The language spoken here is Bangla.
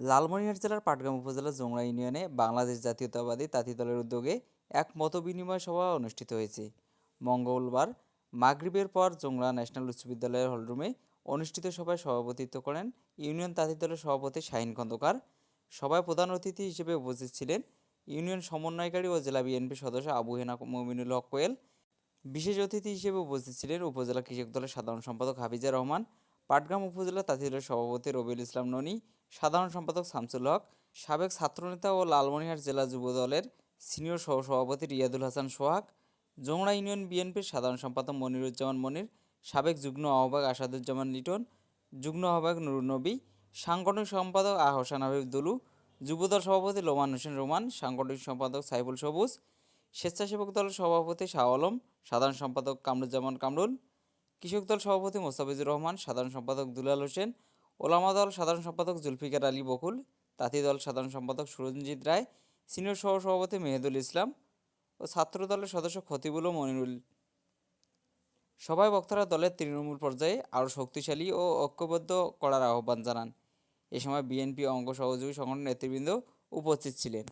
লালমনিরহাট জেলার পাটগ্রাম উপজেলার জোংরা ইউনিয়নে বাংলাদেশ জাতীয়তাবাদী তাঁতি দলের উদ্যোগে এক মতবিনিময় সভা অনুষ্ঠিত হয়েছে। মঙ্গলবার মাগরিবের পর জোংরা ন্যাশনাল উচ্চ বিদ্যালয়ের হলরুমে অনুষ্ঠিত সভায় সভাপতিত্ব করেন ইউনিয়ন তাঁতি দলের সভাপতি শাহিন খন্দকার। সভায় প্রধান অতিথি হিসেবে উপস্থিত ছিলেন ইউনিয়ন সমন্বয়কারী ও জেলা বিএনপি সদস্য আবু হেনা মমিনুল হক কোয়েল। বিশেষ অতিথি হিসেবে উপস্থিত ছিলেন উপজেলা কৃষক দলের সাধারণ সম্পাদক হাফিজা রহমান পাটগ্রাম উপজেলা তাঁতিদলের সভাপতি রবিউল ইসলাম ননী, সাধারণ সম্পাদক শামসুল হক, সাবেক ছাত্রনেতা ও লালমনিরহাট জেলা যুব দলের সিনিয়র সহসভাপতি রিয়াদুল হাসান সোহাগ জোংড়া ইউনিয়ন বিএনপির সাধারণ সম্পাদক মনিরুজ্জামান মনির, সাবেক যুগ্ম আহ্বায়ক আসাদুজ্জামান লিটন, যুগ্ম আহ্বায়ক নুরুন নবী, সাংগঠনিক সম্পাদক আহসান হাবিব দুলু, যুবদল সভাপতি লোমান হোসেন রোমান, সাংগঠনিক সম্পাদক সাইফুল সবুজ, স্বেচ্ছাসেবক দলের সভাপতি শাহ আলম, সাধারণ সম্পাদক কামরুজ্জামান কামরুল কৃষক দল সভাপতি মোস্তাফিজুর রহমান, সাধারণ সম্পাদক দুলাল হোসেন, ওলামা দল সাধারণ সম্পাদক জুলফিকার আলী বকুল, তাঁতি দল সাধারণ সম্পাদক সুরঞ্জিত রায়, সিনিয়র সহ সভাপতি মেহেদুল ইসলাম ও ছাত্র দলের সদস্য খতিবুল মনিরুল। সবাই বক্তারা দলের তৃণমূল পর্যায়ে আরও শক্তিশালী ও ঐক্যবদ্ধ করার আহ্বান জানান। এ সময় বিএনপি অঙ্গ সহযোগী সংগঠন নেতৃবৃন্দ উপস্থিত ছিলেন।